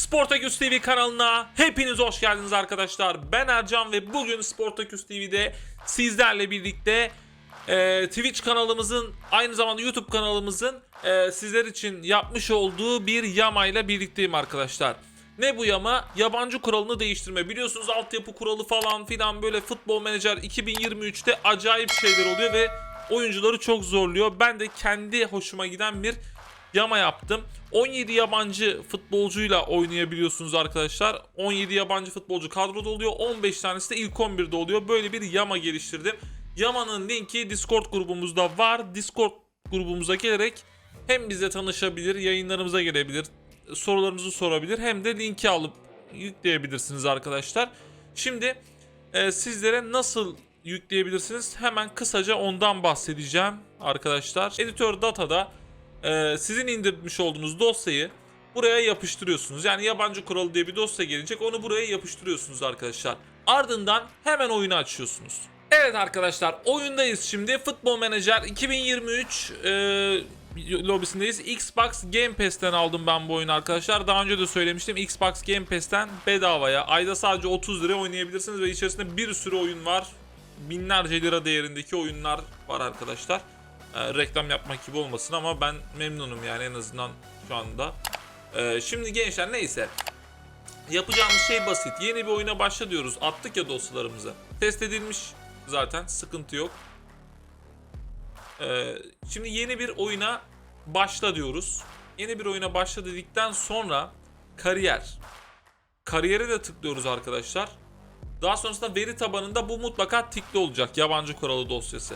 Sportaküs TV kanalına hepiniz hoş geldiniz arkadaşlar. Ben Ercan ve bugün Sportaküs TV'de sizlerle birlikte e, Twitch kanalımızın aynı zamanda YouTube kanalımızın e, sizler için yapmış olduğu bir yamayla birlikteyim arkadaşlar. Ne bu yama? Yabancı kuralını değiştirme. Biliyorsunuz altyapı kuralı falan filan böyle futbol menajer 2023'te acayip şeyler oluyor ve oyuncuları çok zorluyor. Ben de kendi hoşuma giden bir yama yaptım. 17 yabancı futbolcuyla oynayabiliyorsunuz arkadaşlar. 17 yabancı futbolcu kadroda oluyor. 15 tanesi de ilk 11'de oluyor. Böyle bir yama geliştirdim. Yamanın linki Discord grubumuzda var. Discord grubumuza gelerek hem bizle tanışabilir, yayınlarımıza gelebilir, sorularınızı sorabilir hem de linki alıp yükleyebilirsiniz arkadaşlar. Şimdi e, sizlere nasıl yükleyebilirsiniz? Hemen kısaca ondan bahsedeceğim arkadaşlar. Editör Data'da e, sizin indirmiş olduğunuz dosyayı buraya yapıştırıyorsunuz. Yani yabancı kuralı diye bir dosya gelecek. Onu buraya yapıştırıyorsunuz arkadaşlar. Ardından hemen oyunu açıyorsunuz. Evet arkadaşlar oyundayız şimdi. Futbol Manager 2023 e, lobisindeyiz. Xbox Game Pass'ten aldım ben bu oyunu arkadaşlar. Daha önce de söylemiştim. Xbox Game Pass'ten bedavaya ayda sadece 30 lira oynayabilirsiniz ve içerisinde bir sürü oyun var. Binlerce lira değerindeki oyunlar var arkadaşlar. E, reklam yapmak gibi olmasın ama ben memnunum yani en azından şu anda. E, şimdi gençler neyse. Yapacağımız şey basit. Yeni bir oyuna başla diyoruz. Attık ya dosyalarımızı. Test edilmiş zaten. Sıkıntı yok. Ee, şimdi yeni bir oyuna başla diyoruz. Yeni bir oyuna başla dedikten sonra kariyer. Kariyere de tıklıyoruz arkadaşlar. Daha sonrasında veri tabanında bu mutlaka tikli olacak. Yabancı kuralı dosyası.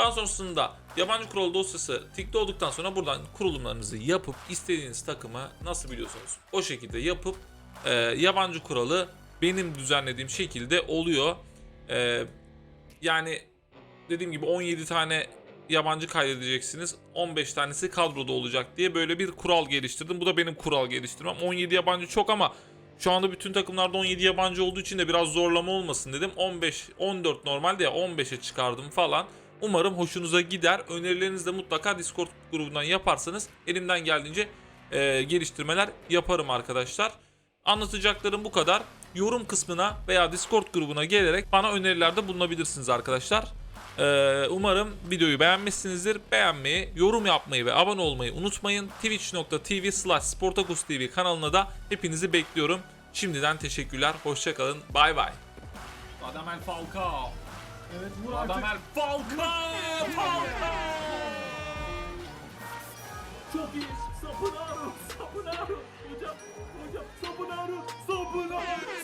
Daha sonrasında yabancı kuralı dosyası tikli olduktan sonra buradan kurulumlarınızı yapıp istediğiniz takımı nasıl biliyorsunuz o şekilde yapıp e, yabancı kuralı benim düzenlediğim şekilde oluyor. E, yani dediğim gibi 17 tane yabancı kaydedeceksiniz. 15 tanesi kadroda olacak diye böyle bir kural geliştirdim. Bu da benim kural geliştirmem. 17 yabancı çok ama şu anda bütün takımlarda 17 yabancı olduğu için de biraz zorlama olmasın dedim. 15 14 normalde ya 15'e çıkardım falan. Umarım hoşunuza gider. Önerilerinizi de mutlaka Discord grubundan yaparsanız elimden geldiğince e, geliştirmeler yaparım arkadaşlar. Anlatacaklarım bu kadar. Yorum kısmına veya Discord grubuna gelerek bana önerilerde bulunabilirsiniz arkadaşlar. Ee, umarım videoyu beğenmişsinizdir. Beğenmeyi, yorum yapmayı ve abone olmayı unutmayın. Twitch.tv slash Sportakus TV kanalına da hepinizi bekliyorum. Şimdiden teşekkürler. Hoşçakalın. Bay bay. Radamel Falcao. Evet vur artık. Radamel Falcao. Falcao. Çok iyi. Sapınaru. Sapınaru. Hocam. Hocam. Sapınaru. Sapınaru.